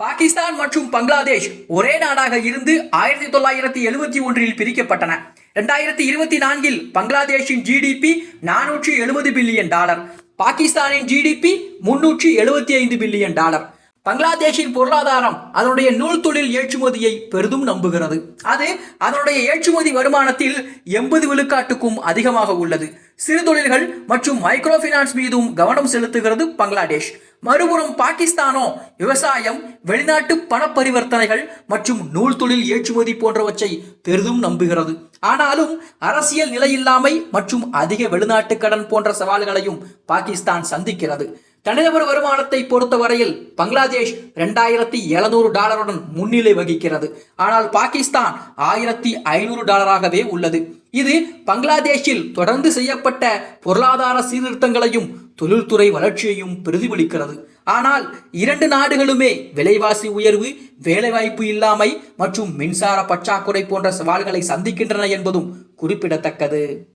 பாகிஸ்தான் மற்றும் பங்களாதேஷ் ஒரே நாடாக இருந்து ஆயிரத்தி தொள்ளாயிரத்தி எழுபத்தி ஒன்றில் பிரிக்கப்பட்டன. ரெண்டாயிரத்தி இருபத்தி நான்கில் பங்களாதேஷின் ஜிடிபி நானூற்றி எழுபது பில்லியன் டாலர். பாகிஸ்தானின் ஜிடிபி முன்னூற்றி எழுபத்தி ஐந்து பில்லியன் டாலர். பங்களாதேஷின் பொருளாதாரம் அதனுடைய நூல் தொழில் ஏற்றுமதியை பெரிதும் நம்புகிறது. அது அதனுடைய ஏற்றுமதி வருமானத்தில் எண்பது விழுக்காட்டுக்கும் அதிகமாக உள்ளது. சிறு தொழில்கள் மற்றும் மைக்ரோ மீதும் கவனம் செலுத்துகிறது பங்களாதேஷ். மறுபுறம் பாகிஸ்தானோ விவசாயம் வெளிநாட்டு பண பரிவர்த்தனைகள் மற்றும் நூல் தொழில் ஏற்றுமதி போன்றவற்றை பெரிதும் நம்புகிறது. ஆனாலும் அரசியல் நிலையில்லாமை மற்றும் அதிக வெளிநாட்டு கடன் போன்ற சவால்களையும் பாகிஸ்தான் சந்திக்கிறது. தனிநபர் வருமானத்தை பொறுத்தவரையில் பங்களாதேஷ் ரெண்டாயிரத்தி எழுநூறு டாலருடன் முன்னிலை வகிக்கிறது. ஆனால் பாகிஸ்தான் ஆயிரத்தி ஐநூறு டாலராகவே உள்ளது. இது பங்களாதேஷில் தொடர்ந்து செய்யப்பட்ட பொருளாதார சீர்திருத்தங்களையும் தொழில்துறை வளர்ச்சியையும் பிரதிபலிக்கிறது. ஆனால் இரண்டு நாடுகளுமே விலைவாசி உயர்வு வேலைவாய்ப்பு இல்லாமை மற்றும் மின்சார பற்றாக்குறை போன்ற சவால்களை சந்திக்கின்றன என்பதும் குறிப்பிடத்தக்கது.